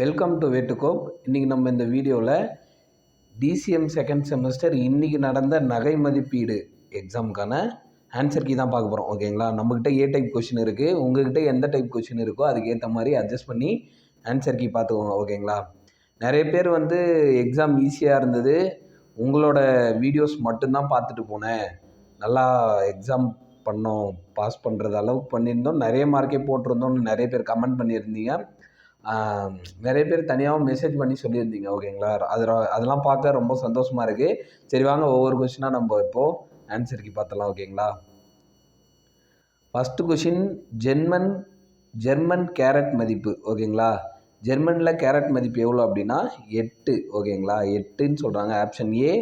Welcome to வேட்டுக்கோப் இன்றைக்கி நம்ம இந்த வீடியோவில் டிசிஎம் செகண்ட் செமஸ்டர் இன்றைக்கி நடந்த நகை மதிப்பீடு எக்ஸாமுக்கான ஆன்சர் கீ தான் பார்க்க போகிறோம் ஓகேங்களா நம்மக்கிட்ட ஏ டைப் கொஷின் இருக்குது உங்ககிட்ட எந்த டைப் கொஷின் இருக்கோ அதுக்கேற்ற மாதிரி அட்ஜஸ்ட் பண்ணி ஆன்சர் கீ பார்த்துக்கோங்க. ஓகேங்களா நிறைய பேர் வந்து எக்ஸாம் ஈஸியாக இருந்தது. உங்களோட வீடியோஸ் மட்டும்தான் பார்த்துட்டு போனேன். நல்லா எக்ஸாம் பண்ணோம். பாஸ் பண்ணுறது அளவுக்கு பண்ணியிருந்தோம். நிறைய மார்க்கே போட்டிருந்தோம்னு நிறைய பேர் கமெண்ட் பண்ணியிருந்தீங்க. நிறைய பேர் தனியாகவும் மெசேஜ் பண்ணி சொல்லியிருந்தீங்க ஓகேங்களா அது அதெல்லாம் பார்க்க ரொம்ப சந்தோஷமாக இருக்குது சரி வாங்க ஒவ்வொரு கொஷினாக நம்ம இப்போது ஆன்சருக்கு பார்த்தலாம் ஓகேங்களா first question German German carat மதிப்பு ஓகேங்களா ஜெர்மனில் கேரட் மதிப்பு எவ்வளோ அப்படின்னா எட்டு ஓகேங்களா எட்டுன்னு சொல்கிறாங்க ஆப்ஷன் ஏ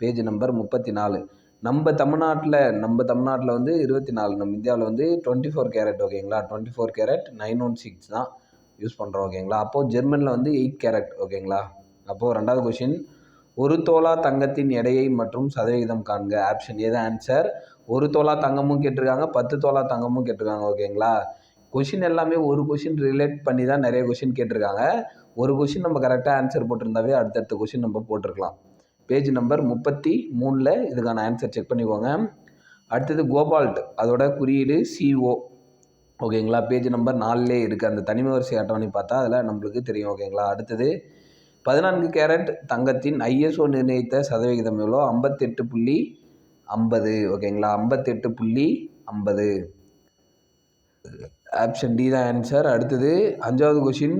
பேஜ் நம்பர் முப்பத்தி நாலு நம்ம தமிழ்நாட்டில் நம்ம தமிழ்நாட்டில் வந்து இருபத்தி நாலு நம்ம இந்தியாவில் வந்து டுவெண்ட்டி ஃபோர் கேரட் ஓகேங்களா twenty four carat nine one six தான். யூஸ் பண்ணுறோம் ஓகேங்களா அப்போது ஜெர்மனில் வந்து எயிட் கேரட் ஓகேங்களா அப்போது ரெண்டாவது கொஷின் ஒரு தோலா தங்கத்தின் எடையை மற்றும் சதவிகிதம் காண்க. ஆப்ஷன் எது ஆன்சர் ஒரு தோலா தங்கமும் கேட்டிருக்காங்க பத்து தோலா தங்கமும் கேட்டிருக்காங்க ஓகேங்களா கொஷின் எல்லாமே ஒரு கொஷின் ரிலேட் பண்ணி தான் நிறைய கொஷின் கேட்டிருக்காங்க. ஒரு கொஷின் நம்ம கரெக்டாக ஆன்சர் போட்டிருந்தாவே அடுத்தடுத்த கொஷின் நம்ம போட்டிருக்கலாம். பேஜ் நம்பர் முப்பத்தி மூணில் இதுக்கான ஆன்சர் செக் பண்ணிக்கோங்க. அடுத்தது கோபால்ட் அதோட குறியீடு சிஓ ஓகேங்களா? பேஜ் நம்பர் நாலுலே இருக்குது அந்த தனிமை வரிசை அட்டவணை பார்த்தா அதில் நம்மளுக்கு தெரியும். ஓகேங்களா? அடுத்தது பதினான்கு கேரட் தங்கத்தின் ஐஎஸ்ஓ நிர்ணயித்த சதவிகிதம் எவ்வளோ? ஐம்பத்தெட்டு புள்ளி ஐம்பது. ஓகேங்களா? ஐம்பத்தெட்டு புள்ளி ஐம்பது. ஆப்ஷன் டி தான் ஆன்சர் அடுத்தது அஞ்சாவது கொஷின்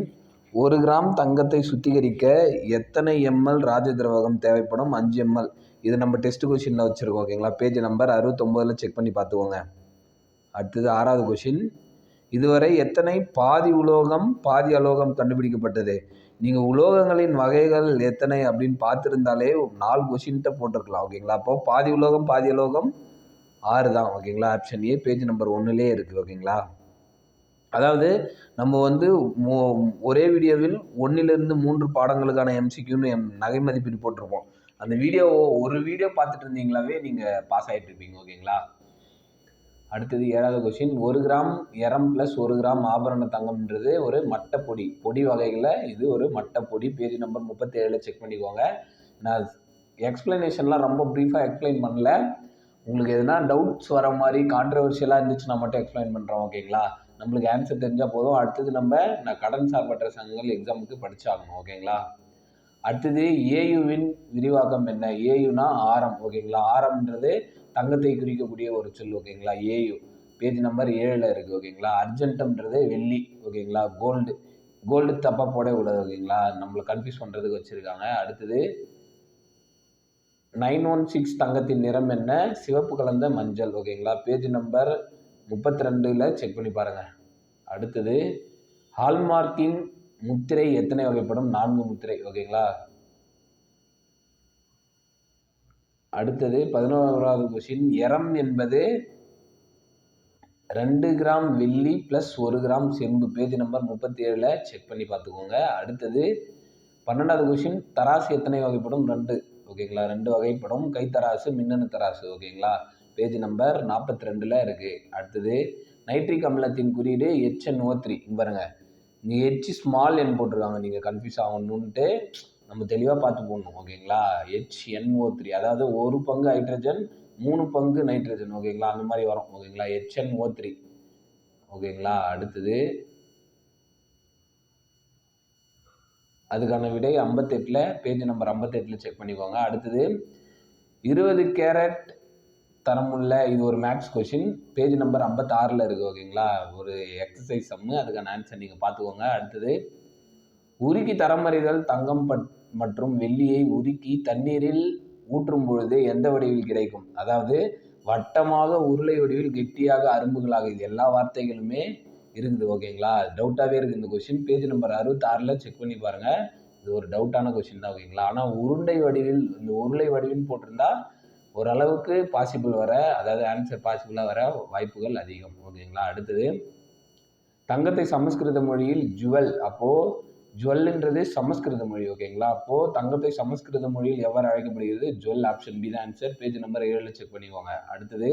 ஒரு கிராம் தங்கத்தை சுத்திகரிக்க எத்தனை எம்எல் ராஜ திரவகம் தேவைப்படும்? அஞ்சு எம்எல். இது நம்ம டெஸ்ட் கொஷினில் வச்சுருக்கோம். ஓகேங்களா? பேஜ் நம்பர் அறுபத்தொம்போதில் செக் பண்ணி பார்த்துக்கோங்க. அடுத்தது ஆறாவது கொஷின் இதுவரை எத்தனை பாதி உலோகம் பாதி அலோகம் கண்டுபிடிக்கப்பட்டது? நீங்கள் உலோகங்களின் வகைகள் எத்தனை அப்படின்னு பார்த்துருந்தாலே நாலு கொஷின்கிட்ட போட்டிருக்கலாம் ஓகேங்களா அப்போ பாதி உலோகம் பாதி அலோகம் ஆறு தான் ஓகேங்களா ஆப்ஷன் ஏ பேஜ் நம்பர் ஒன்றுலே இருக்குது ஓகேங்களா அதாவது நம்ம வந்து ஒரே வீடியோவில் ஒன்றிலிருந்து மூன்று பாடங்களுக்கான எம்சிக்யூன்னு எம் நகை மதிப்பீடு போட்டிருப்போம். அந்த வீடியோ ஒரு வீடியோ பார்த்துட்டு இருந்தீங்களாவே நீங்கள் பாஸ் ஆகிட்டு இருப்பீங்க ஓகேங்களா அடுத்தது ஏழாவது கொஷின் ஒரு கிராம் எரம் ப்ளஸ் ஒரு கிராம் ஆபரண தங்கம்ன்றது ஒரு மட்டப்பொடி. பொடி வகையில் இது ஒரு மட்டப்பொடி. பேஜ் நம்பர் முப்பத்தேழில் செக் பண்ணிக்கோங்க. நான் எக்ஸ்ப்ளனேஷன்லாம் ரொம்ப ப்ரீஃபாக எக்ஸ்பிளைன் பண்ணல. உங்களுக்கு எதுனா டவுட்ஸ் வர மாதிரி கான்ட்ரவர்ஷியலாக இருந்துச்சுன்னா மட்டும் எக்ஸ்பிளைன் பண்ணுறோம் ஓகேங்களா நம்மளுக்கு ஆன்சர் தெரிஞ்சால் போதும். அடுத்தது நம்ம நான் கடன் சார்பற்ற சங்கங்கள் எக்ஸாமுக்கு படித்தாகணும் ஓகேங்களா அடுத்தது ஏயுவின் விரிவாக்கம் என்ன? ஏயுனா ஆரம் ஓகேங்களா? ஆரம்ன்றது தங்கத்தை குறிக்கக்கூடிய ஒரு சொல் ஓகேங்களா? ஏயு பேஜ் நம்பர் ஏழில் இருக்குது ஓகேங்களா? அர்ஜென்டம்ன்றது வெள்ளி ஓகேங்களா? கோல்டு கோல்டு தப்பாக போடக்கூடாது ஓகேங்களா? நம்மளை கன்ஃபியூஸ் பண்ணுறதுக்கு வச்சுருக்காங்க. அடுத்தது நைன் ஒன் சிக்ஸ் தங்கத்தின் நிறம் என்ன? சிவப்பு கலந்த மஞ்சள் ஓகேங்களா? பேஜ் நம்பர் முப்பத்தி ரெண்டில் செக் பண்ணி பாருங்கள் அடுத்தது ஹால்மார்க்கிங் முத்திரை எத்தனை வகைப்படும்? நான்கு முத்திரை. ஓகேங்களா? அடுத்தது பதினோராவது கொஷின் எரம் என்பது ரெண்டு கிராம் வெள்ளி ப்ளஸ் ஒரு கிராம் செம்பு. பேஜ் நம்பர் முப்பத்தி ஏழில் செக் பண்ணி பார்த்துக்கோங்க. அடுத்தது பன்னெண்டாவது கொஷின் தராசு எத்தனை வகைப்படும்? ரெண்டு. ஓகேங்களா? ரெண்டு வகைப்படும். கைத்தராசு மின்னணு தராசு. ஓகேங்களா? பேஜ் நம்பர் நாற்பத்தி ரெண்டில் இருக்குது அடுத்தது நைட்ரிக் அமிலத்தின் குறியீடு HNO3 த்ரீ இங்கே பாருங்கள் ஹெச் ஸ்மால் என் போட்டிருக்காங்க. நீங்கள் கன்ஃபியூஸ் ஆகணுன்ட்டு நம்ம தெளிவாக பார்த்து போடணும் ஓகேங்களா? HNO3 த்ரீ அதாவது ஒரு பங்கு ஹைட்ரஜன் மூணு பங்கு நைட்ரஜன் ஓகேங்களா? அந்த மாதிரி வரும் ஓகேங்களா? ஹெச்என்ஓ த்ரீ ஓகேங்களா? அடுத்தது அதுக்கான விடை ஐம்பத்தெட்டில் பேஜ் நம்பர் ஐம்பத்தெட்டில் செக் பண்ணிக்கோங்க. அடுத்தது இருபது கேரட் தரமுள்ள இது ஒரு மேக்ஸ் கொஷின் பேஜ் நம்பர் ஐம்பத்தாறில் இருக்குது ஓகேங்களா ஒரு எக்ஸசைஸ் சம்மு அதுக்கான ஆன்சர் நீங்கள் பார்த்துக்கோங்க. அடுத்தது உருக்கி தரமறிதல் தங்கம் பட் மற்றும் வெள்ளியை உருக்கி தண்ணீரில் ஊற்றும் பொழுது எந்த வடிவில் கிடைக்கும்? அதாவது வட்டமாக உருளை வடிவில் கெட்டியாக அரும்புகளாக. இது எல்லா வார்த்தைகளுமே இருக்குது ஓகேங்களா டவுட்டாகவே இருக்குது இந்த கொஷின் பேஜ் நம்பர் அறுபத்தாறில் செக் பண்ணி பாருங்கள் இது ஒரு டவுட்டான கொஷின் தான் ஓகேங்களா ஆனால் உருண்டை வடிவில் இந்த உருளை வடிவில் போட்டிருந்தா ஓரளவுக்கு பாசிபிள் வர அதாவது ஆன்சர் பாசிபிளாக வர வாய்ப்புகள் அதிகம். ஓகேங்களா அடுத்தது தங்கத்தை சமஸ்கிருத மொழியில் ஜுவல். அப்போது ஜுவல்ன்றது சமஸ்கிருத மொழி ஓகேங்களா அப்போது தங்கத்தை சமஸ்கிருத மொழியில் எவ்வாறு அழைக்கப்படுகிறது? ஜுவல் ஆப்ஷன் பி தான் ஆன்சர் பேஜ் நம்பர் ஏழில் செக் பண்ணிக்கோங்க. அடுத்தது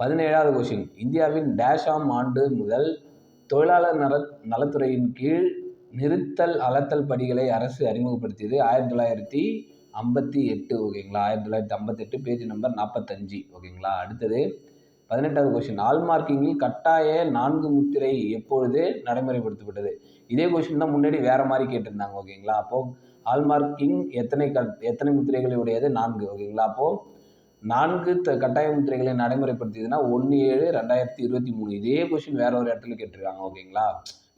பதினேழாவது கொஷின் இந்தியாவின் டேஷாம் ஆண்டு முதல் தொழிலாளர் நல நலத்துறையின் கீழ் நிறுத்தல் அளத்தல் படிகளை அரசு அறிமுகப்படுத்தியது. ஆயிரத்தி தொள்ளாயிரத்தி ஐம்பத்தி எட்டு ஓகேங்களா? ஆயிரத்தி தொள்ளாயிரத்தி ஐம்பத்தெட்டு பேஜ் நம்பர் நாற்பத்தஞ்சு ஓகேங்களா? அடுத்தது பதினெட்டாவது கொஷின் ஆல் மார்க்கிங்கில் கட்டாய நான்கு முத்திரை எப்பொழுது நடைமுறைப்படுத்தப்பட்டது? இதே கொஷின் தான் முன்னாடி வேறு மாதிரி கேட்டிருந்தாங்க ஓகேங்களா? அப்போது ஆல் மார்க்கிங் எத்தனை க எத்தனை முத்திரைகளை உடையது? நான்கு ஓகேங்களா? அப்போது நான்கு த கட்டாய முத்திரைகளை நடைமுறைப்படுத்தியதுன்னா ஒன்று ஏழு ரெண்டாயிரத்தி இருபத்தி மூணு. இதே கொஷின் வேற ஒரு இடத்துல கேட்டிருக்காங்க ஓகேங்களா?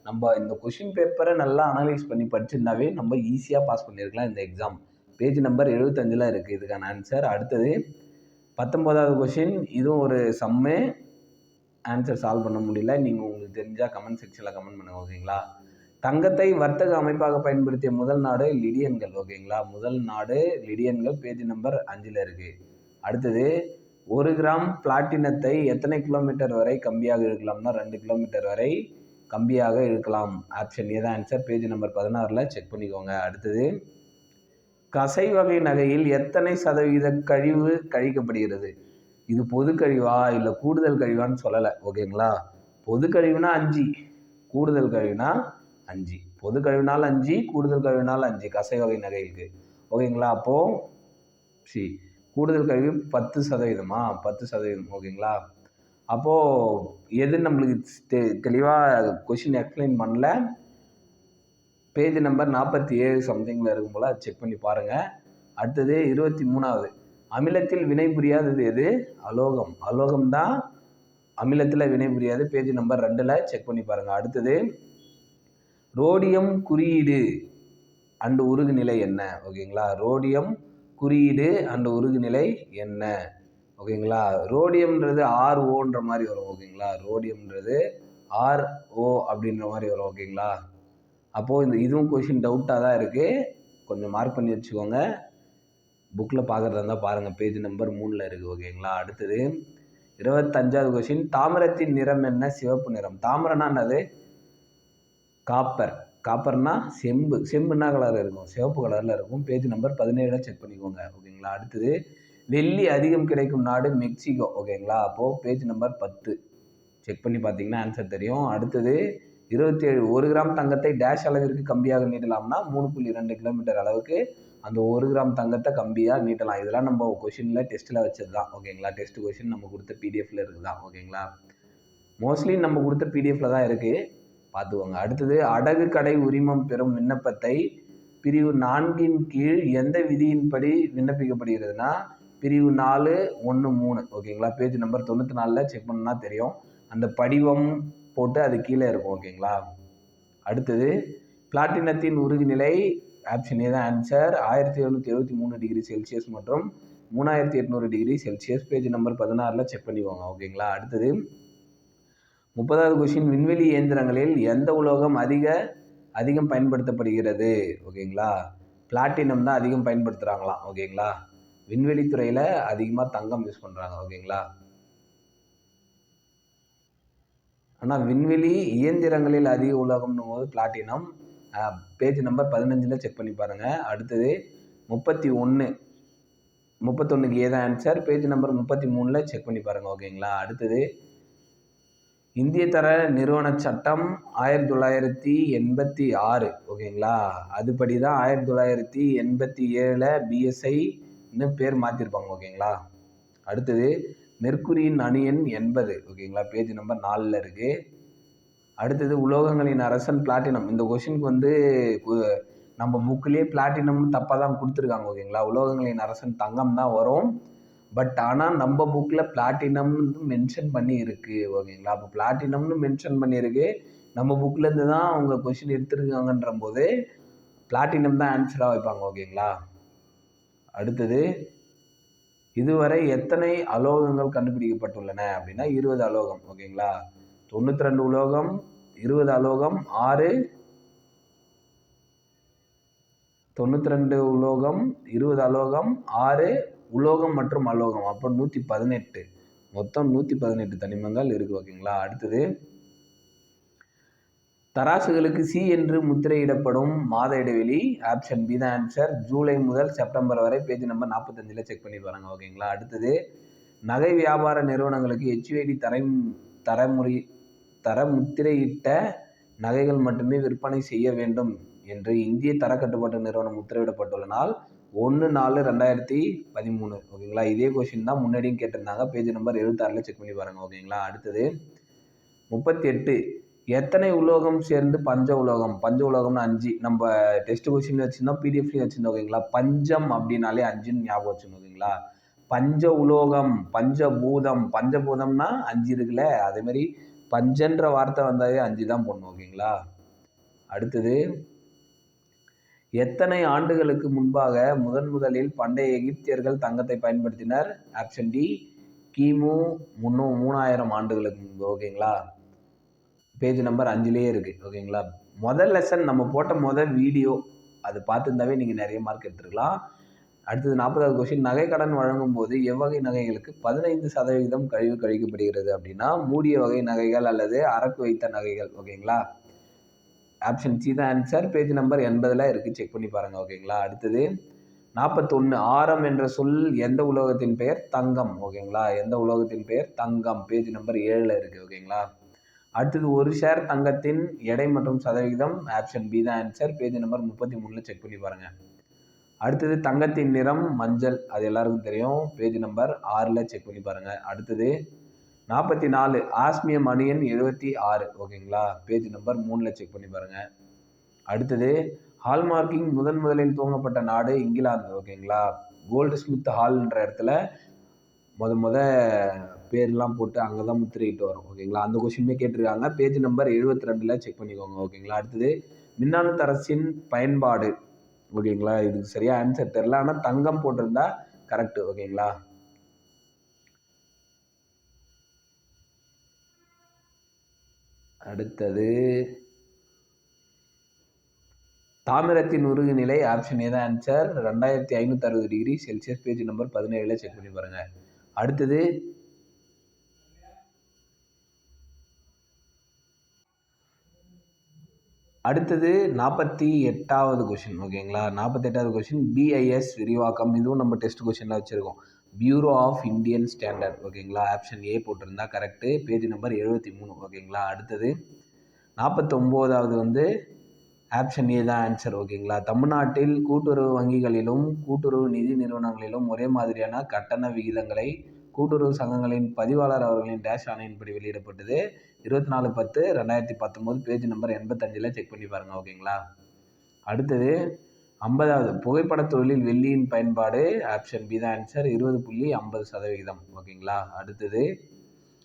நம்ம இந்த கொஷின் பேப்பரை நல்லா அனலைஸ் பண்ணி படிச்சிருந்தாவே நம்ம ஈஸியாக பாஸ் பண்ணியிருக்கலாம் இந்த எக்ஸாம் பேஜ் நம்பர் எழுபத்தஞ்சில் இருக்குது இதுக்கான ஆன்சர் அடுத்தது பத்தொம்போதாவது கொஷின் இதுவும் ஒரு சம்மு ஆன்சர் சால்வ் பண்ண முடியல. நீங்கள் உங்களுக்கு தெரிஞ்சால் கமெண்ட் செக்ஷனில் கமெண்ட் பண்ணுங்க ஓகேங்களா தங்கத்தை வர்த்தக அமைப்பாக பயன்படுத்திய முதல் நாடு லிடியன்கள் ஓகேங்களா முதல் நாடு லிடியன்கள் பேஜ் நம்பர் அஞ்சில் இருக்குது அடுத்தது ஒரு கிராம் பிளாட்டினத்தை எத்தனை கிலோமீட்டர் வரை கம்பியாக இழுக்கலாம்னா ரெண்டு கிலோமீட்டர் வரை கம்பியாக இழுக்கலாம் ஆப்ஷன் ஏதான் ஆன்சர் பேஜ் நம்பர் பதினாறில் செக் பண்ணிக்கோங்க. அடுத்தது கசை வகை நகையில் எத்தனை சதவீத கழிவு கழிக்கப்படுகிறது? இது பொது கழிவா இல்லை கூடுதல் கழிவான்னு சொல்லலை ஓகேங்களா? பொது கழிவுனா அஞ்சு கூடுதல் கழிவுனா அஞ்சு. பொது கழிவுனால் அஞ்சு கூடுதல் கழிவுனால் அஞ்சு கசை வகை நகைகளுக்கு. ஓகேங்களா? அப்போது சி கூடுதல் கழிவு பத்து சதவீதமா? பத்து சதவீதம் ஓகேங்களா? அப்போது எது நம்மளுக்கு தெ தெளிவாக கொஷின் எக்ஸ்பிளைன் பண்ணல? பேஜ் நம்பர் நாற்பத்தி ஏழு சம்திங்கில் இருக்கும் போல். செக் பண்ணி பாருங்கள் அடுத்தது இருபத்தி மூணாவது. அமிலத்தில் வினை புரியாதது எது? அலோகம். அலோகம் தான் அமிலத்தில் வினை புரியாது. பேஜ் நம்பர் ரெண்டில் செக் பண்ணி பாருங்கள் அடுத்தது ரோடியம் குறியீடு அண்டு உருகு நிலை என்ன ஓகேங்களா ரோடியம் குறியீடு அண்டு உருகு நிலை என்ன ஓகேங்களா ரோடியம்ன்றது ஆர்ஓன்ற மாதிரி வரும். ஓகேங்களா ரோடியம்ன்றது ஆர்ஓ அப்படின்ற மாதிரி வரும். ஓகேங்களா அப்போது இந்த இதுவும் கொஷின் டவுட்டாக தான் இருக்குது கொஞ்சம் மார்க் பண்ணி வச்சுக்கோங்க. புக்கில் பார்க்குறதா இருந்தால் பாருங்கள் பேஜ் நம்பர் மூணில் இருக்குது ஓகேங்களா அடுத்தது இருபத்தஞ்சாவது கொஷின் தாமிரத்தின் நிறம் என்ன? சிவப்பு நிறம். தாமிரனா என்னது? காப்பர் காப்பர்னா செம்பு. செம்புன்னா கலரில் இருக்கும்? சிவப்பு கலரில் இருக்கும். பேஜ் நம்பர் பதினேழில் செக் பண்ணிக்கோங்க ஓகேங்களா அடுத்தது வெள்ளி அதிகம் கிடைக்கும் நாடு மெக்சிகோ ஓகேங்களா அப்போது பேஜ் நம்பர் பத்து. செக் பண்ணி பார்த்தீங்கன்னா ஆன்சர் தெரியும். அடுத்தது இருபத்தி ஏழு ஒரு கிராம் தங்கத்தை டேஷ் அளவிற்கு கம்பியாக நீட்டலாம்னா மூணு புள்ளி ரெண்டு கிலோமீட்டர் அளவுக்கு அந்த ஒரு கிராம் தங்கத்தை கம்பியாக நீட்டலாம். இதெல்லாம் நம்ம கொஷினில் டெஸ்ட்டில் வச்சது தான் ஓகேங்களா டெஸ்ட் கொஷின் நம்ம கொடுத்த பிடிஎஃப்ல இருக்குது தான் ஓகேங்களா மோஸ்ட்லி நம்ம கொடுத்த பிடிஎஃப்ல தான் இருக்குது பார்த்துக்கோங்க. அடுத்தது அடகு கடை உரிமம் பெறும் விண்ணப்பத்தை பிரிவு நான்கின் கீழ் எந்த விதியின்படி விண்ணப்பிக்கப்படுகிறதுனா பிரிவு நாலு ஒன்று மூணு. ஓகேங்களா பேஜ் நம்பர் தொண்ணூற்றி நாலில் செக் பண்ணால் தெரியும். அந்த படிவம் போட்டு அது கீழே இருக்கும் ஓகேங்களா? அடுத்தது பிளாட்டினத்தின் உருகுநிலை ஆப்ஷன் ஏ தான் ஆன்சர் ஆயிரத்தி எழுநூற்றி எழுபத்தி மூணு டிகிரி செல்சியஸ் மற்றும் மூணாயிரத்தி எட்நூறு டிகிரி செல்சியஸ் பேஜ் நம்பர் பதினாறில் செக் பண்ணிக்கோங்க ஓகேங்களா? அடுத்தது முப்பதாவது கொஷின் விண்வெளி இயந்திரங்களில் எந்த உலோகம் அதிக அதிகம் பயன்படுத்தப்படுகிறது? ஓகேங்களா? பிளாட்டினம் தான் அதிகம் பயன்படுத்துகிறாங்களாம் ஓகேங்களா? விண்வெளித்துறையில் அதிகமாக தங்கம் யூஸ் பண்ணுறாங்க ஓகேங்களா? ஆனால் விண்வெளி இயந்திரங்களில் அதிக உலகம்னும் போது பிளாட்டினம் பேஜ் நம்பர் பதினஞ்சில் செக் பண்ணி பாருங்கள் அடுத்தது முப்பத்தி ஒன்று முப்பத்தொன்றுக்கு ஏதான் ஆன்சர் பேஜ் நம்பர் முப்பத்தி மூணில் செக் பண்ணி பாருங்கள் ஓகேங்களா அடுத்தது இந்திய தர நிறுவன சட்டம் ஆயிரத்தி தொள்ளாயிரத்தி எண்பத்தி ஆறு ஓகேங்களா அதுபடி தான் ஆயிரத்தி தொள்ளாயிரத்தி எண்பத்தி ஏழில் பிஎஸ்ஐன்னு பேர் மாற்றிருப்பாங்க ஓகேங்களா அடுத்தது மெர்க்குரியின் அணியன் எண்பது ஓகேங்களா பேஜ் நம்பர் நாலில் இருக்குது அடுத்தது உலோகங்களின் அரசன் பிளாட்டினம் இந்த கொஷினுக்கு வந்து நம்ம புக்கிலே பிளாட்டினம்னு தப்பாக தான் கொடுத்துருக்காங்க ஓகேங்களா உலோகங்களின் அரசன் தங்கம் தான் வரும். பட் ஆனால் நம்ம புக்கில் பிளாட்டினம்னு மென்ஷன் பண்ணி இருக்குது ஓகேங்களா அப்போ பிளாட்டினம்னு மென்ஷன் பண்ணியிருக்கு. நம்ம புக்லேருந்து தான் அவங்க கொஷின் எடுத்துருக்காங்கன்ற போது பிளாட்டினம் தான் ஆன்சராக வைப்பாங்க ஓகேங்களா அடுத்தது இதுவரை எத்தனை அலோகங்கள் கண்டுபிடிக்கப்பட்டுள்ளன அப்படின்னா இருபது அலோகம் ஓகேங்களா? தொண்ணூற்றி ரெண்டு உலோகம் இருபது அலோகம் ஆறு. தொண்ணூற்றி ரெண்டு உலோகம் இருபது அலோகம் ஆறு. உலோகம் மற்றும் அலோகம் அப்போ நூற்றி பதினெட்டு. மொத்தம் நூற்றி பதினெட்டு தனிமங்கள் இருக்குது ஓகேங்களா? அடுத்தது தராசுகளுக்கு சி என்று முத்திரையிடப்படும் மாத இடைவெளி ஆப்ஷன் பி தான் ஆன்சர் ஜூலை முதல் செப்டம்பர் வரை பேஜ் நம்பர் நாற்பத்தஞ்சில் செக் பண்ணி பாருங்க ஓகேங்களா? அடுத்தது நகை வியாபார நிறுவனங்களுக்கு ஹெச்ஐடி தரை தரமுறை தர முத்திரையிட்ட நகைகள் மட்டுமே விற்பனை செய்ய வேண்டும் என்று இந்திய தரக்கட்டுப்பாட்டு நிறுவனம் உத்தரவிடப்பட்டுள்ள நாள் ஒன்று நாலு ரெண்டாயிரத்தி பதிமூணு ஓகேங்களா? இதே கொஷின் தான் முன்னாடியும் கேட்டிருந்தாங்க. பேஜ் நம்பர் எழுபத்தாறில் செக் பண்ணி பாருங்கள் ஓகேங்களா? அடுத்தது முப்பத்தி எட்டு எத்தனை உலோகம் சேர்ந்து பஞ்ச உலோகம்? பஞ்ச உலோகம்னு அஞ்சு. நம்ம டெஸ்ட் கொஸ்டின் வச்சுருந்தோம் பிடிஎஃப்லையும் வச்சுருந்தோம் ஓகேங்களா? பஞ்சம் அப்படின்னாலே அஞ்சுன்னு ஞாபகம் வச்சுக்கணும் ஓகேங்களா? பஞ்ச உலோகம் பஞ்சபூதம் பஞ்சபூதம்னா அஞ்சு இருக்குல்ல? அதேமாதிரி பஞ்சன்ற வார்த்தை வந்தாலே அஞ்சு தான் போடணும் ஓகேங்களா? அடுத்தது எத்தனை ஆண்டுகளுக்கு முன்பாக முதன் முதலில் பண்டைய எகிப்தியர்கள் தங்கத்தை பயன்படுத்தினர்? ஆப்ஷன் டி கிமு முன்னூ மூணாயிரம் ஆண்டுகளுக்கு முன்பு ஓகேங்களா? பேஜ் நம்பர் அஞ்சுலேயே இருக்குது ஓகேங்களா? முதல் லெசன் நம்ம போட்ட முதல் வீடியோ அது பார்த்துருந்தாவே நீங்கள் நிறைய மார்க் எடுத்துருக்கலாம். அடுத்தது நாற்பதாவது கொஸ்டின் நகை கடன் வழங்கும் போது எவ்வகை நகைகளுக்கு பதினைந்து சதவீதம் கழிவு கழிக்கப்படுகிறது அப்படின்னா மூடிய வகை நகைகள் அல்லது அரக்கு வைத்த நகைகள் ஓகேங்களா? ஆப்ஷன் சி தான் ஆன்சர் பேஜ் நம்பர் எண்பதில் இருக்குது செக் பண்ணி பாருங்கள் ஓகேங்களா? அடுத்தது நாற்பத்தொன்று ஆரம் என்ற சொல் எந்த உலோகத்தின் பெயர்? தங்கம் ஓகேங்களா? எந்த உலோகத்தின் பெயர்? தங்கம். பேஜ் நம்பர் ஏழில் இருக்குது ஓகேங்களா? அடுத்தது ஒரு ஷேர் தங்கத்தின் எடை மற்றும் சதவிகிதம் ஆப்ஷன் பி தான் ஆன்சர் பேஜ் நம்பர் முப்பத்தி மூணில் செக் பண்ணி பாருங்கள் அடுத்தது தங்கத்தின் நிறம் மஞ்சள். அது எல்லாருக்கும் தெரியும். பேஜ் நம்பர் ஆறில் செக் பண்ணி பாருங்கள் அடுத்தது நாற்பத்தி நாலு ஆஸ்மியம் அணியன் எழுபத்தி ஆறு. ஓகேங்களா பேஜ் நம்பர் மூணில் செக் பண்ணி பாருங்கள் அடுத்தது ஹால்மார்க்கிங் முதன் முதலில் துவங்கப்பட்ட நாடு இங்கிலாந்து. ஓகேங்களா கோல்டு ஸ்மித் ஹால்ன்ற இடத்துல முத முத பேர்லாம் போட்டு அங்கே தான் முத்திரையிட்டு வரும் ஓகேங்களா அந்த கொஷினுமே கேட்டிருக்காங்க. பேஜ் நம்பர் எழுபத்தி ரெண்டில் செக் பண்ணிக்கோங்க ஓகேங்களா அடுத்தது மின்னாணு தரசின் பயன்பாடு ஓகேங்களா இதுக்கு சரியாக ஆன்சர் தெரில ஆனால் தங்கம் போட்டிருந்தா கரெக்டு ஓகேங்களா அடுத்தது தாமிரத்தின் உருகு நிலை ஆப்ஷன் ஏ தான் ஆன்சர் ரெண்டாயிரத்தி ஐநூற்றி அறுபது டிகிரி செல்சியஸ் பேஜ் நம்பர் பதினேழில் செக் பண்ணி பாருங்கள் அடுத்தது அடுத்தது நாற்பத்தி எட்டாவது கொஷின் ஓகேங்களா நாற்பத்தி எட்டாவது கொஷின் பிஐஎஸ் விரிவாக்கம். இதுவும் நம்ம டெஸ்ட் கொஷினில் வச்சுருக்கோம். பியூரோ ஆஃப் இந்தியன் ஸ்டாண்டர்ட் ஓகேங்களா ஆப்ஷன் ஏ போட்டிருந்தா கரெக்டு பேஜ் நம்பர் எழுபத்தி மூணு ஓகேங்களா அடுத்தது நாற்பத்தொம்போதாவது வந்து ஆப்ஷன் ஏ தான் ஆன்சர் ஓகேங்களா தமிழ்நாட்டில் கூட்டுறவு வங்கிகளிலும் கூட்டுறவு நிதி நிறுவனங்களிலும் ஒரே மாதிரியான கட்டண விகிதங்களை கூட்டுறவு சங்கங்களின் பதிவாளர் அவர்களின் டேஷ் ஆணையின்படி வெளியிடப்பட்டது. இருபத்தி நாலு பத்து ரெண்டாயிரத்தி பத்தொம்போது பேஜ் நம்பர் எண்பத்தஞ்சில் செக் பண்ணி பாருங்கள் ஓகேங்களா அடுத்தது ஐம்பதாவது புகைப்பட தொழிலில் வெள்ளியின் பயன்பாடு ஆப்ஷன் பி தான் ஆன்சர் இருபது புள்ளி ஐம்பது சதவிகிதம் ஓகேங்களா அடுத்தது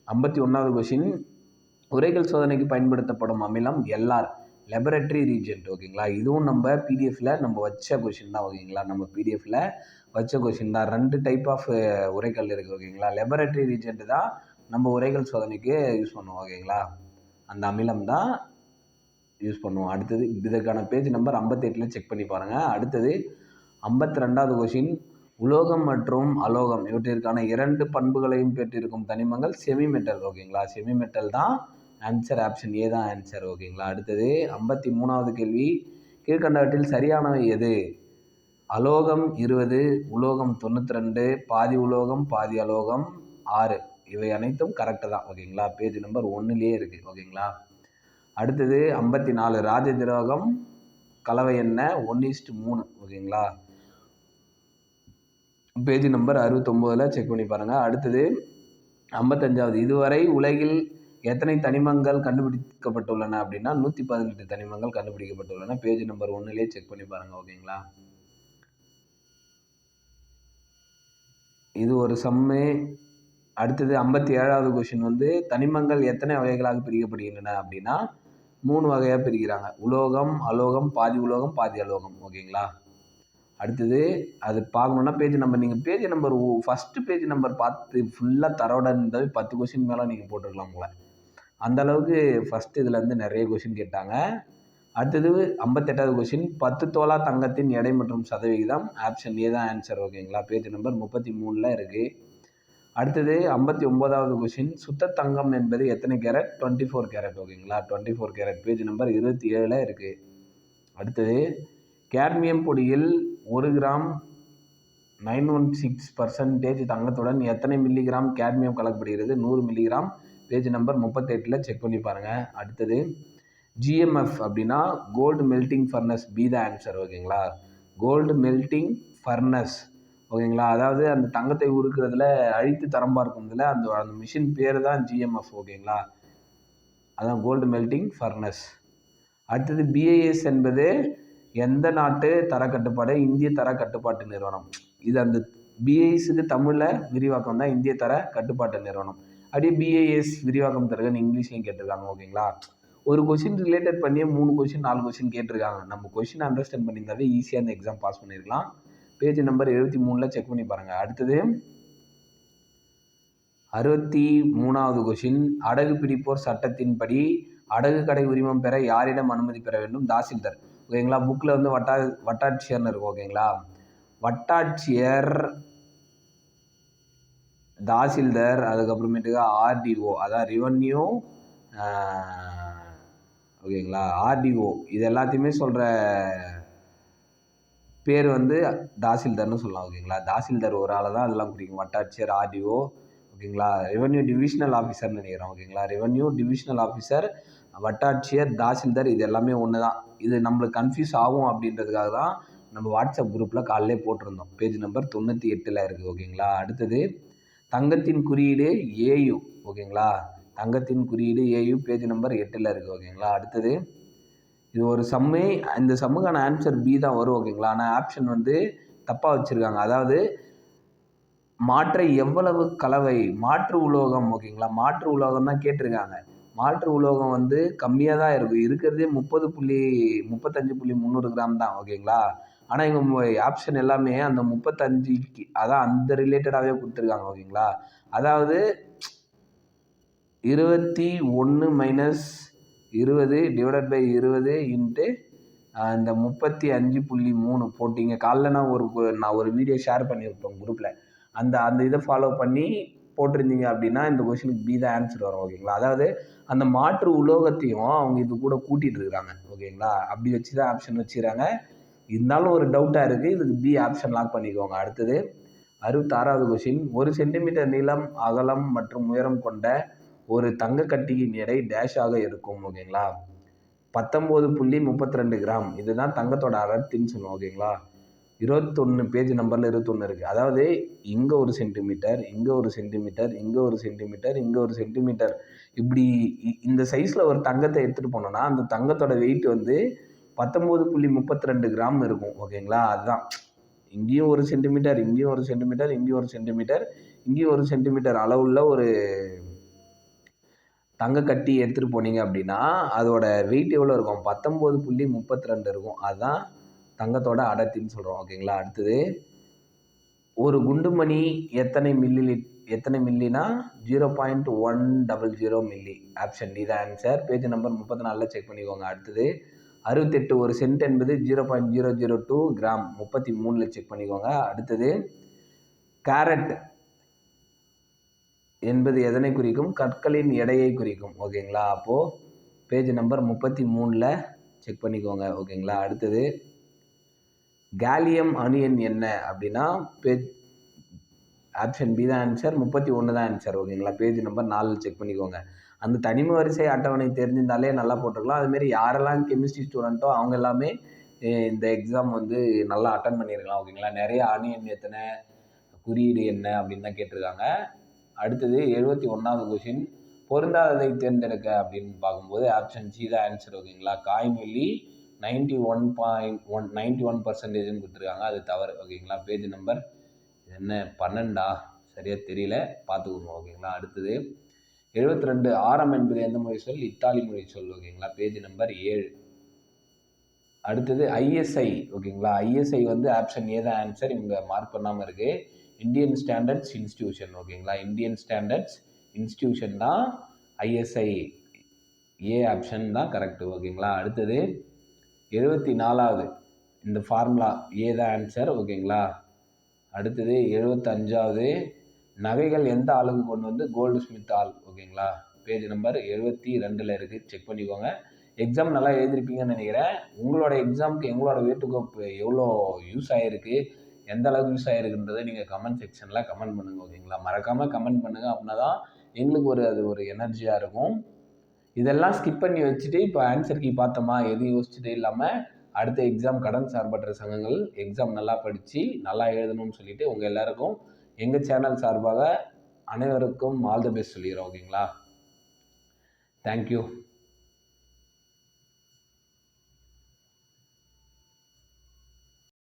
ஐம்பத்தி ஒன்றாவது கொஷின் உரைகள் சோதனைக்கு பயன்படுத்தப்படும் அமிலம் எல்ஆர் லெபரட்டரி ரீஜென்ட் ஓகேங்களா இதுவும் நம்ம பிடிஎஃப்பில் நம்ம வச்ச கொஷின் தான் ஓகேங்களா நம்ம பிடிஎஃப்பில் வச்ச கொஷின் தான். ரெண்டு டைப் ஆஃப் உரைகள் இருக்குது ஓகேங்களா லெபரட்டரி ரீஜென்ட் தான் நம்ம உரைகள் சோதனைக்கு யூஸ் பண்ணுவோம் ஓகேங்களா அந்த அமிலம் தான் யூஸ் பண்ணுவோம். அடுத்தது இதற்கான பேஜ் நம்பர் ஐம்பத்தெட்டில் செக் பண்ணி பாருங்கள் அடுத்தது ஐம்பத்தி ரெண்டாவது கொஷின் உலோகம் மற்றும் அலோகம் இவற்றிற்கான இரண்டு பண்புகளையும் பெற்றிருக்கும் தனிமங்கள் செமி மெட்டல் ஓகேங்களா செமி மெட்டல் தான் ஆன்சர் ஆப்ஷன் ஏ தான் ஆன்சர் ஓகேங்களா அடுத்தது ஐம்பத்தி மூணாவது கேள்வி. கீழ்கண்டவற்றில் சரியானவை எது? அலோகம் இருபது உலோகம் தொண்ணூற்றி ரெண்டு பாதி உலோகம் பாதி அலோகம் ஆறு. இவை அனைத்தும் கரெக்டு தான் ஓகேங்களா பேஜ் நம்பர் ஒன்றுலேயே இருக்குது ஓகேங்களா அடுத்தது ஐம்பத்தி நாலு ராஜ திரோகம் கலவை என்ன ஒன் ஈஸ்ட் மூணு ஓகேங்களா பேஜ் நம்பர் அறுபத்தொம்போதில் செக் பண்ணி பாருங்கள் அடுத்தது ஐம்பத்தஞ்சாவது இதுவரை உலகில் எத்தனை தனிமங்கள் கண்டுபிடிக்கப்பட்டுள்ளன அப்படின்னா நூற்றி பதினெட்டு தனிமங்கள் கண்டுபிடிக்கப்பட்டுள்ளன. பேஜ் நம்பர் ஒன்றுலேயே செக் பண்ணி பாருங்கள் ஓகேங்களா இது ஒரு சம்மு அடுத்தது ஐம்பத்தி ஏழாவது கொஷின் வந்து தனிமங்கள் எத்தனை வகைகளாக பிரிக்கப்படுகின்றன அப்படின்னா மூணு வகையாக பிரிக்கிறாங்க. உலோகம் அலோகம் பாதி உலோகம் பாதி அலோகம் ஓகேங்களா அடுத்தது அது பார்க்கணுன்னா பேஜ் நம்பர் நீங்கள் page number first page number பார்த்து ஃபுல்லாக தரோட இருந்தால் பத்து கொஷின் மேலே நீங்கள் போட்டுருக்கலாம் உங்களை அந்த அளவுக்கு ஃபஸ்ட்டு இதுலேருந்து நிறைய கொஷின் கேட்டாங்க. அடுத்தது ஐம்பத்தெட்டாவது கொஷின் பத்து தோலா தங்கத்தின் எடை மற்றும் சதவிகிதம் ஆப்ஷன் ஏ தான் ஆன்சர் ஓகேங்களா பேஜ் நம்பர் முப்பத்தி மூணில் இருக்குது அடுத்தது ஐம்பத்தி ஒம்போதாவது கொஷின் சுத்த தங்கம் என்பது எத்தனை கேரட் டுவெண்ட்டி ஃபோர் கேரட் ஓகேங்களா twenty four carat page number இருபத்தி ஏழில் இருக்குது அடுத்தது கேட்மியம் பொடியில் ஒரு gram nine one six percentage தங்கத்துடன் எத்தனை மில்லிகிராம் கேட்மியம் கலக்கப்படுகிறது? நூறு மில்லிகிராம் பேஜ் நம்பர் முப்பத்தெட்டில் செக் பண்ணி பாருங்கள் அடுத்தது ஜிஎம்எஃப் அப்படின்னா gold melting furnace B the answer ஓகேங்களா? கோல்டு மெல்ட்டிங் ஃபர்னஸ் ஓகேங்களா? அதாவது அந்த தங்கத்தை உருக்குறதுல அழித்து தரம் பார்க்குறதுல அந்த அந்த மிஷின் பேர் தான் ஜிஎம்எஃப் ஓகேங்களா? அதான் கோல்டு மெல்ட்டிங் ஃபர்னஸ் அடுத்தது பிஐஎஸ் என்பது எந்த நாட்டு தரக்கட்டுப்பாடு? இந்திய தர கட்டுப்பாட்டு நிறுவனம். இது அந்த பிஐஎஸ்க்கு தமிழில் விரிவாக்கம் தான் இந்திய தர கட்டுப்பாட்டு நிறுவனம். அப்படியே பிஏஎஸ் விரிவாக்கம் தருகன்னு இங்கிலீஷ்லையும் கேட்டிருக்காங்க ஓகேங்களா? ஒரு கொஷின் ரிலேட்டட் பண்ணியே மூணு கொஷின் நாலு கொஷின் கேட்டிருக்காங்க. நம்ம கொஷின் அண்டர்ஸ்டாண்ட் பண்ணியிருந்தாவே ஈஸியாக அந்த எக்ஸாம் பாஸ் பண்ணியிருக்கலாம். பேஜ் நம்பர் எழுபத்தி மூணில் செக் பண்ணி பாருங்கள் அடுத்தது அறுபத்தி மூணாவது கொஷின் அடகு பிடிப்போர் சட்டத்தின்படி அடகு கடை உரிமம் பெற யாரிடம் அனுமதி பெற வேண்டும்? தாசில்தார். ஓகேங்களா? புக்கில் வந்து வட்டா வட்டாட்சியர்னு இருக்கும் ஓகேங்களா? வட்டாட்சியர் தாசில்தார் அதுக்கப்புறமேட்டுக்கா ஆர்டிஓ அதான் ரிவன்யூ ஓகேங்களா? ஆர்டிஓ இது எல்லாத்தையுமே சொல்கிற பேர் வந்து தாசில்தார்னு சொல்லலாம் ஓகேங்களா? தாசில்தார் ஒரு ஆளை தான் அதெல்லாம் குறிக்கும் வட்டாட்சியர் ஆர்டிஓ ஓகேங்களா? ரெவன்யூ டிவிஷனல் ஆஃபீஸர்னு நினைக்கிறோம் ஓகேங்களா? ரெவன்யூ டிவிஷனல் ஆஃபீஸர் வட்டாட்சியர் தாசில்தார் இது எல்லாமே ஒன்று தான் இது நம்மளுக்கு கன்ஃபியூஸ் ஆகும் அப்படின்றதுக்காக தான் நம்ம வாட்ஸ்அப் குரூப்பில் காலையிலே போட்டிருந்தோம். பேஜ் நம்பர் தொண்ணூற்றி எட்டில் இருக்குது ஓகேங்களா? அடுத்தது தங்கத்தின் குறியீடு ஏயு ஓகேங்களா? தங்கத்தின் குறியீடு ஏயு பேஜ் நம்பர் எட்டில் இருக்குது ஓகேங்களா? அடுத்தது இது ஒரு சம்மே இந்த சம்முக்கான ஆன்சர் பி தான் வரும் ஓகேங்களா? ஆனால் ஆப்ஷன் வந்து தப்பாக வச்சுருக்காங்க. அதாவது மாற்றை எவ்வளவு கலவை? மாற்று உலோகம் ஓகேங்களா? மாற்று உலோகம் தான் கேட்டிருக்காங்க. மாற்று உலோகம் வந்து கம்மியாக தான் இருக்கும். இருக்கிறதே முப்பது புள்ளி முப்பத்தஞ்சு புள்ளி முந்நூறு கிராம் தான் ஓகேங்களா? ஆனால் இவங்க ஆப்ஷன் எல்லாமே அந்த முப்பத்தஞ்சுக்கு அதான் அந்த ரிலேட்டடாகவே கொடுத்துருக்காங்க ஓகேங்களா? அதாவது இருபத்தி ஒன்று மைனஸ் இருபது டிவைடட் பை இருபது இன்ட்டு இந்த முப்பத்தி அஞ்சு புள்ளி மூணு போட்டிங்க. காலைல நான் ஒரு நான் ஒரு வீடியோ ஷேர் பண்ணியிருப்பேன் குரூப்பில் அந்த அந்த இதை ஃபாலோ பண்ணி போட்டிருந்தீங்க அப்படின்னா இந்த கொஷினுக்கு பி தான் ஆன்சர் வரும் ஓகேங்களா? அதாவது அந்த மாற்று உலோகத்தையும் அவங்க இது கூட கூட்டிகிட்டு இருக்கிறாங்க ஓகேங்களா? அப்படி வச்சு தான் ஆப்ஷன் வச்சுக்கிறாங்க. இருந்தாலும் ஒரு டவுட்டாக இருக்குது இதுக்கு பி ஆப்ஷன் லாக் பண்ணிக்கோங்க. அடுத்தது அறுபத்தாறாவது கொஷின் ஒரு சென்டிமீட்டர் நீளம் அகலம் மற்றும் உயரம் கொண்ட ஒரு தங்க கட்டியின் எடை டேஷாக இருக்கும் ஓகேங்களா? பத்தொம்போது புள்ளி முப்பத்தி ரெண்டு கிராம். இதுதான் தங்கத்தோட அடர்த்தின்னு சொல்லுவோம் ஓகேங்களா? இருபத்தொன்று பேஜ் நம்பரில் இருபத்தொன்று இருக்குது அதாவது இங்கே ஒரு சென்டிமீட்டர் இங்கே ஒரு சென்டிமீட்டர் இங்கே ஒரு சென்டிமீட்டர் இங்கே ஒரு சென்டிமீட்டர் இப்படி இந்த சைஸில் ஒரு தங்கத்தை எடுத்துகிட்டு போனோன்னா அந்த தங்கத்தோட வெயிட் வந்து பத்தொம்போது புள்ளி முப்பத்தி ரெண்டு கிராம் இருக்கும் ஓகேங்களா? அதுதான். இங்கேயும் ஒரு சென்டிமீட்டர் இங்கேயும் ஒரு சென்டிமீட்டர் இங்கேயும் ஒரு சென்டிமீட்டர் இங்கேயும் ஒரு சென்டிமீட்டர் அளவுள்ள ஒரு தங்க கட்டி எடுத்துகிட்டு போனீங்க அப்படின்னா அதோட வெயிட் எவ்வளோ இருக்கும்? பத்தொம்போது புள்ளி முப்பத்தி ரெண்டு இருக்கும். அதுதான் தங்கத்தோட அடர்த்தின்னு சொல்கிறோம் ஓகேங்களா? அடுத்தது ஒரு குண்டுமணி எத்தனை மில்லி லிட் எத்தனை மில்லினா zero point one double zero milli option D தான் ஆன்சர் பேஜ் நம்பர் முப்பத்தி நாலில் செக் பண்ணிக்கோங்க. அடுத்தது அறுபத்தெட்டு ஒரு சென்ட் என்பது zero point zero zero two gram முப்பத்தி மூணில் செக் பண்ணிக்கோங்க. அடுத்தது கேரட் என்பது எதனை குறிக்கும்? கற்களின் எடையை குறிக்கும். ஓகேங்களா அப்போது பேஜ் நம்பர் முப்பத்தி மூணில் செக் பண்ணிக்கோங்க. ஓகேங்களா அடுத்தது கேலியம் அணியன் என்ன அப்படின்னா பேஜ் ஆப்ஷன் பி தான் ஆன்சர் முப்பத்தி ஒன்று தான் ஆன்சர் ஓகேங்களா பேஜ் நம்பர் நாலில் செக் பண்ணிக்கோங்க. அந்த தனிம வரிசை அட்டவணை தெரிஞ்சிருந்தாலே நல்லா போட்டிருக்கலாம். அதுமாரி யாரெல்லாம் கெமிஸ்ட்ரி ஸ்டூடெண்ட்டோ அவங்க எல்லாமே இந்த எக்ஸாம் வந்து நல்லா அட்டன் பண்ணியிருக்கலாம் ஓகேங்களா நிறைய அணியன் எத்தனை குறியீடு என்ன அப்படின்னு தான் கேட்டிருக்காங்க. அடுத்தது எழுபத்தி ஒன்றாவது கொஷின் பொருந்தாததை தேர்ந்தெடுக்க அப்படின்னு பார்க்கும்போது ஆப்ஷன் சி தான் ஆன்சர் ஓகேங்களா காய்மொழி ninety one point one ninety one பர்சன்டேஜ்னு கொடுத்துருக்காங்க. அது தவறு ஓகேங்களா பேஜ் நம்பர் என்ன? பன்னெண்டா? சரியாக தெரியல. பார்த்துக்கோங்க ஓகேங்களா அடுத்தது எழுபத்தி ரெண்டு ஆரம் என்பது எந்த மொழி சொல்? இத்தாலி மொழி சொல் ஓகேங்களா? பேஜ் நம்பர் ஏழு. அடுத்தது ஐஎஸ்ஐ ஓகேங்களா? ஐஎஸ்ஐ வந்து ஆப்ஷன் ஏ தான் ஆன்சர் இவங்க மார்க் பண்ணாமல் இருக்குது இந்தியன் ஸ்டாண்டர்ட்ஸ் இன்ஸ்டியூஷன் ஓகேங்களா? இந்தியன் ஸ்டாண்டர்ட்ஸ் இன்ஸ்டியூஷன் தான் ஐஎஸ்ஐ ஏ ஆப்ஷன் தான் கரெக்டு ஓகேங்களா? அடுத்தது எழுபத்தி நாலாவது இந்த ஃபார்முலா ஏ தான் ஆன்சர் ஓகேங்களா? அடுத்தது எழுபத்தஞ்சாவது நகைகள் எந்த ஆளுக்கு கொண்டு வந்து கோல்டு ஸ்மித் ஆள் ஓகேங்களா? பேஜ் நம்பர் எழுபத்தி ரெண்டில் இருக்குது செக் பண்ணிக்கோங்க. எக்ஸாம் நல்லா எழுதியிருப்பீங்கன்னு நினைக்கிறேன். உங்களோட எக்ஸாமுக்கு எங்களோட வீட்டுக்கு எவ்வளோ யூஸ் ஆகிருக்கு எந்த அளவுக்கு யூஸ் ஆகிருக்குன்றதை நீங்கள் கமெண்ட் செக்ஷனில் கமெண்ட் பண்ணுங்கள் ஓகேங்களா? மறக்காமல் கமெண்ட் பண்ணுங்கள் அப்படின்னா தான் எங்களுக்கு ஒரு அது ஒரு எனர்ஜியாக இருக்கும். இதெல்லாம் ஸ்கிப் பண்ணி வச்சுட்டு இப்போ ஆன்சர் கீ பார்த்தோமா? எதுவும் யோசிச்சுட்டே இல்லாமல் அடுத்த எக்ஸாம் கடன் சார்பற்ற சங்கங்கள் எக்ஸாம் நல்லா படித்து நல்லா எழுதணும்னு சொல்லிவிட்டு உங்கள் எல்லாேருக்கும் எங்கள் சேனல் சார்பாக அனைவருக்கும் ஆல் தி பெஸ்ட் சொல்லிடுறோம் ஓகேங்களா தேங்க்யூ